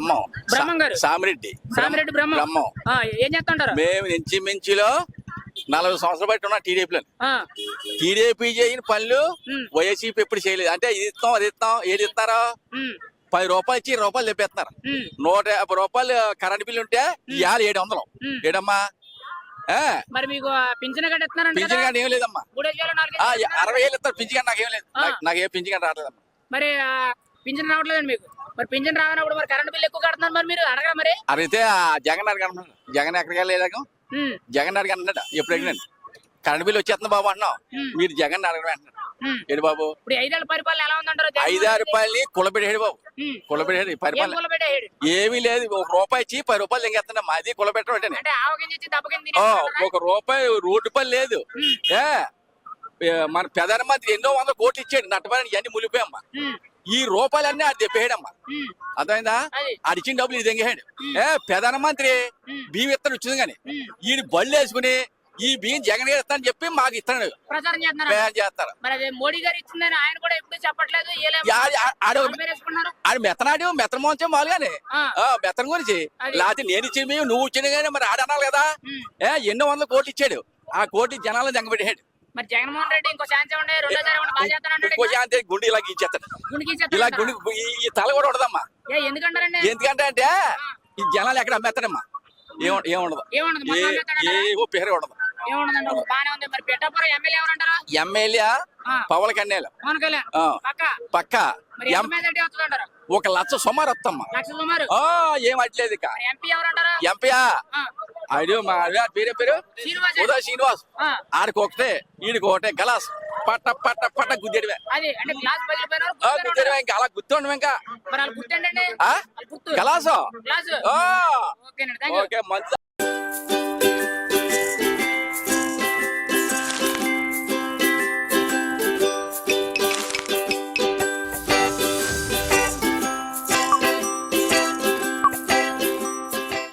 బ్రహ్మం. బ్రహ్మం గారు. సామిరెడ్డి. సామిరెడ్డి బ్రహ్మం. బ్రహ్మం. ఏం చేస్తుంటారు మేము ఇంచుమించులో నలభై సంవత్సరాలు బట్టి ఉన్నా టీడీపీలో టీడీపీ చేయని పనులు వైఎస్సీపీ ఎప్పుడు చేయలేదు. అంటే ఇది ఇస్తాం అది ఇస్తాం ఏది ఇస్తారో పది రూపాయలు ఇచ్చి రూపాయలు తెప్పేస్తున్నారు. నూట యాభై రూపాయలు కరెంట్ బిల్లు ఉంటే ఇవాళ ఏడు వందలు. ఏడమ్మా? మరి మీకు పింఛన్ ఇస్తున్నారంట పింఛన్ కానీ ఏం లేదమ్మా. అరవై వేలు ఇస్తారు. పింఛన్ కానీ నాకేం లేదు. నాకు- పింఛన్ కానీ రావట్లేదమ్మా. మరి పింఛన్ రావట్లేదండి మీకు? మరి పింఛన్ రావనప్పుడు మరి కరెంట్ బిల్ ఎక్కువ కడుతున్నారు మరి మీరు అడగరా మరి? అడిగితే ఆ జగన్ అడిగి అంటున్నాడు జగన్ ఎక్కడికి వెళ్ళలేదాక ఉమ్, జగన్ అడిగి అన్నాడు ఎప్పుడు అడిగినాను కరెంట్ బిల్లు వచ్చేస్తుంది బాబు ఉమ్, మీరు జగన్ అడగడం అంటున్నాడు ఉమ్. ఏడు బాబు? ఇప్పుడు ఐదేళ్ళ పరిపాలన ఎలా ఉందంటారు జగన్మోహన్ ఐదారు రెడ్డి? రూపాయలని కులబెట్టేడు బాబు ఉమ్, కులబెట్టేడు ఏం పరిపాలన. ఏమీ లేదు ఒక రూపాయి ఇచ్చి పది రూపాయలు ఎంగేస్తున్నా మాది కులబెట్టడం అంటే ఆవగింజ ఇచ్చి దెబ్బకింది ఓ, ఒక రూపాయి రోడ్డు పని లేదు. ఏ ఏ, మన ప్రధానమంత్రి ఎన్నో వందల కోట్లు ఇచ్చాడు. నట్టబడి ఇవన్నీ ములిపోయమ్మా ఈ రూపాయలన్నీ అది తెప్పేయడమ్మా. అర్థమైందా? అది. అడిచిన డబ్బులు ఇది ఎంగేసాడు ఏ ప్రధానమంత్రి బియ్యం ఇస్తాడు వచ్చింది కానీ ఈ బళ్ళు వేసుకుని ఈ బియ్యం జగన్ గారు ఇస్తానని చెప్పి మాకు ఇస్తాడు. ప్రచారం చేస్తారు. మోడీ గారు ఇచ్చిందని ఆయన కూడా ఎప్పుడు చెప్పట్లేదు ఆడు మెత్తనాడు మెత్తన మోంచే మాలుగానే ఆ, ఆ, మెత్తన గురించి. లేకపోతే నేను ఇచ్చిన బియ్యం నువ్వు ఇచ్చిన కానీ మరి ఆడ అనాలి కదా. ఎన్నో వందల కోట్లు ఇచ్చాడు. ఆ కోటి జనాలను జంగబెట్టాడు మరి జగన్మోహన్ రెడ్డి ఇంకో ఛాన్స్ ఇవ్వండి రెండోసారి బాగా చేస్తానంటాడు ఇంకో శాంతి గుండె ఇలా గుండెకి ఇలా గుండె ఈ- తల కూడా ఉండదమ్మా. ఏ ఎందుకంటారండి? ఎందుకంటే అంటే ఈ జనాలు ఎక్కడ అమ్మేస్తాడమ్మా ఏముండదు ఏముండదు ఏ మొత్తం అమ్మేస్తాడంటారా? ఏ పేరు ఉండదు. ఏముండదండి బానే ఉంది. మరి పెట్టాపురం ఎమ్మెల్యే ఎవరంటారా ఎమ్మెల్యే ఆ. పవన్ ఆ, పక్క. ఒక లక్ష సుమారు వస్తమ్మా. లక్ష సుమారు. ఆ, ఏం అట్లేదు ఇక. ఎంపీయా? ఆ, అయ్యో మా అయ్యా పేరే పేరు? శ్రీనివాస్. ఉదయ శ్రీనివాస్. ఆడికి ఒకటే ఈడికి ఒకటే గలాస్ పట్ట పట్ట పట్ట గుద్దేడివే గుద్దేడివే ఇంకా అలా గుర్తుండవు ఇంకా. గలాసు? ఓకే మంచి.